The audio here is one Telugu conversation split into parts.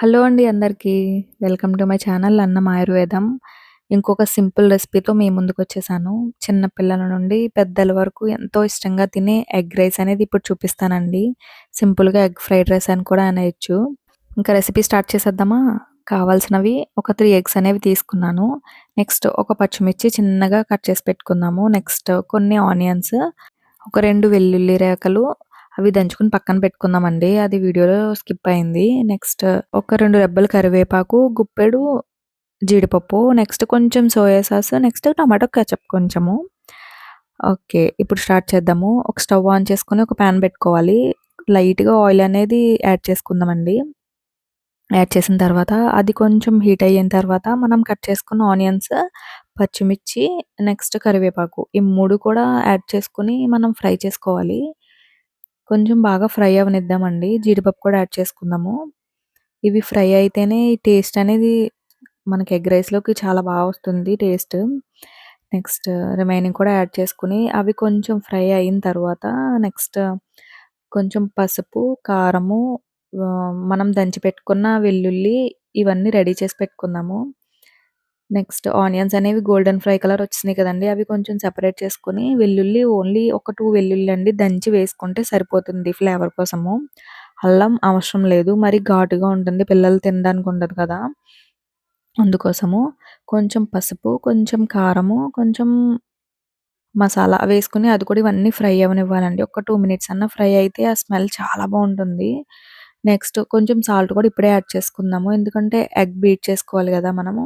హలో అండి అందరికీ. వెల్కమ్ టు మై ఛానల్ అన్నం ఆయుర్వేదం. ఇంకొక సింపుల్ రెసిపీతో మీ ముందుకు వచ్చేసాను చిన్న పిల్లల నుండి పెద్దల వరకు ఎంతో ఇష్టంగా తినే ఎగ్ రైస్ అనేది ఇప్పుడు చూపిస్తానండి. సింపుల్గా ఎగ్ ఫ్రైడ్ రైస్ అని కూడా అనేయచ్చు ఇంకా రెసిపీ స్టార్ట్ చేసేద్దామా? కావాల్సినవి ఒక త్రీ ఎగ్స్ అనేవి తీసుకున్నాను. నెక్స్ట్ ఒక పచ్చిమిర్చి చిన్నగా కట్ చేసి పెట్టుకుందాము. నెక్స్ట్ కొన్ని ఆనియన్స్ ఒక రెండు వెల్లుల్లి రేకలు అవి దంచుకుని పక్కన పెట్టుకుందామండి. అది వీడియోలో స్కిప్ అయింది. నెక్స్ట్ ఒక రెండు రెబ్బలు కరివేపాకు గుప్పెడు జీడిపప్పు నెక్స్ట్ కొంచెం soya sauce next tomato ketchup కొంచెము. ఓకే ఇప్పుడు స్టార్ట్ చేద్దాము. ఒక స్టవ్ ఆన్ చేసుకుని ఒక ప్యాన్ పెట్టుకోవాలి. లైట్గా ఆయిల్ అనేది యాడ్ చేసుకుందామండి. యాడ్ చేసిన తర్వాత అది కొంచెం హీట్ అయిన తర్వాత మనం కట్ చేసుకున్న ఆనియన్స్ పచ్చిమిర్చి నెక్స్ట్ కరివేపాకు ఈ మూడు కూడా యాడ్ చేసుకుని మనం ఫ్రై చేసుకోవాలి. కొంచెం బాగా ఫ్రై అవనిద్దామండి. జీడిపప్పు కూడా యాడ్ చేసుకుందాము. ఇవి ఫ్రై అయితేనే టేస్ట్ అనేది మనకి ఎగ్ రైస్లోకి చాలా బాగా వస్తుంది టేస్ట్. నెక్స్ట్ రిమైనింగ్ కూడా యాడ్ చేసుకుని అవి కొంచెం ఫ్రై అయిన తర్వాత నెక్స్ట్ కొంచెం పసుపు కారము మనం దంచి పెట్టుకున్న వెల్లుల్లి ఇవన్నీ రెడీ చేసి పెట్టుకుందాము. నెక్స్ట్ ఆనియన్స్ అనేవి గోల్డెన్ ఫ్రై కలర్ వచ్చినాయి కదండి. అవి కొంచెం సెపరేట్ చేసుకుని వెల్లుల్లి ఓన్లీ ఒక టూ వెల్లుల్లి అండి దంచి వేసుకుంటే సరిపోతుంది ఫ్లేవర్ కోసము. అల్లం అవసరం లేదు. మరి ఘాటుగా ఉంటుంది. పిల్లలు తినడానికి ఉండదు కదా. అందుకోసము కొంచెం పసుపు కొంచెం కారము కొంచెం మసాలా వేసుకుని అది కూడా ఇవన్నీ ఫ్రై అవ్వనివ్వాలండి ఒక టూ మినిట్స్ అన్న ఫ్రై అయితే ఆ స్మెల్ చాలా బాగుంటుంది. నెక్స్ట్ కొంచెం సాల్ట్ కూడా ఇప్పుడే యాడ్ చేసుకుందాము. ఎందుకంటే ఎగ్ బీట్ చేసుకోవాలి కదా మనము.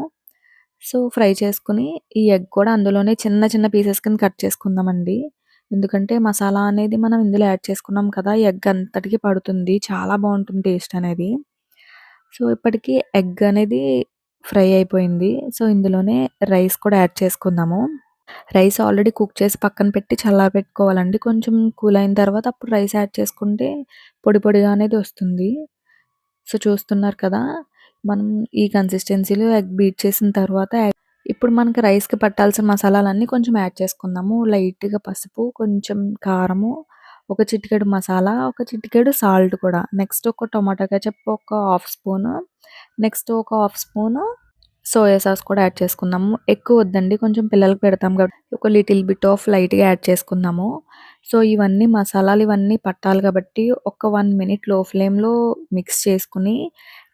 సో ఫ్రై చేసుకుని ఈ ఎగ్ కూడా అందులోనే చిన్న చిన్న పీసెస్ కింద కట్ చేసుకుందామండి. ఎందుకంటే మసాలా అనేది మనం ఇందులో యాడ్ చేసుకున్నాం కదా ఎగ్ అంతటికి పడుతుంది. చాలా బాగుంటుంది టేస్ట్ అనేది. సో ఇప్పటికీ ఎగ్ అనేది ఫ్రై అయిపోయింది. సో ఇందులోనే రైస్ కూడా యాడ్ చేసుకుందాము. రైస్ ఆల్రెడీ కుక్ చేసి పక్కన పెట్టి చల్లారబెట్టుకోవాలండి కొంచెం కూల్ అయిన తర్వాత అప్పుడు రైస్ యాడ్ చేసుకుంటే పొడి పొడిగా అనేది వస్తుంది. సో చూస్తున్నారు కదా మనం ఈ కన్సిస్టెన్సీలో ఎగ్ బీట్ చేసిన తర్వాత ఇప్పుడు మనకి రైస్కి పట్టాల్సిన మసాలాలన్నీ కొంచెం యాడ్ చేసుకుందాము. లైట్గా పసుపు కొంచెం కారము ఒక చిటికెడు మసాలా ఒక చిటికెడు సాల్ట్ కూడా. నెక్స్ట్ ఒక టొమాటో కెచప్ ఒక హాఫ్ స్పూన్ నెక్స్ట్ ఒక హాఫ్ స్పూన్ సోయా సాస్ కూడా యాడ్ చేసుకుందాము. ఎక్కువ వద్దండి కొంచెం పిల్లలకు పెడతాం కాబట్టి. ఒక లిటిల్ బిట్ ఆఫ్ లైట్గా యాడ్ చేసుకుందాము. సో ఇవన్నీ మసాలాలు ఇవన్నీ పట్టాలి కాబట్టి ఒక వన్ మినిట్లో ఫ్లేమ్లో మిక్స్ చేసుకుని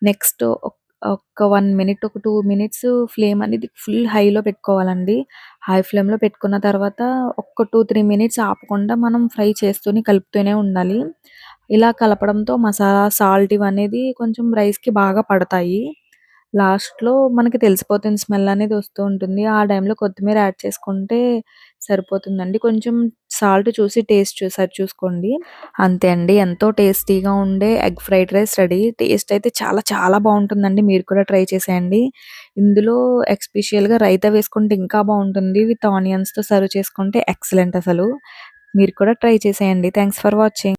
నెక్స్ట్ ఒక ఒక వన్ మినిట్ ఒక టూ మినిట్స్ ఫ్లేమ్ అనేది ఫుల్ హైలో పెట్టుకోవాలండి. హై ఫ్లేమ్లో పెట్టుకున్న తర్వాత ఒక టూ త్రీ మినిట్స్ ఆపకుండా మనం ఫ్రై చేస్తూనే కలుపుతూనే ఉండాలి. ఇలా కలపడంతో మసాలా సాల్ట్ ఇవనేది కొంచెం రైస్కి బాగా పడతాయి. లాస్ట్‌లో మనకి తెలిసిపోతుంది స్మెల్ అనేది వస్తూ ఉంటుంది. ఆ టైంలో కొత్తిమీర యాడ్ చేసుకుంటే సరిపోతుందండి. కొంచెం సాల్ట్ చూసి టేస్ట్ చూసారి చూసుకోండి. అంతే అండి. ఎంతో టేస్టీగా ఉండే egg fried rice ready. Taste అయితే చాలా చాలా బాగుంటుందండి. మీరు కూడా ట్రై చేసేయండి. ఇందులో ఎక్స్‌పెషియల్‌గా రైతా వేసుకుంటే ఇంకా బాగుంటుంది. విత్ ఆనియన్స్‌తో సర్వ్ చేసుకుంటే ఎక్సలెంట్ అసలు. మీరు కూడా ట్రై చేసేయండి. Thanks for watching.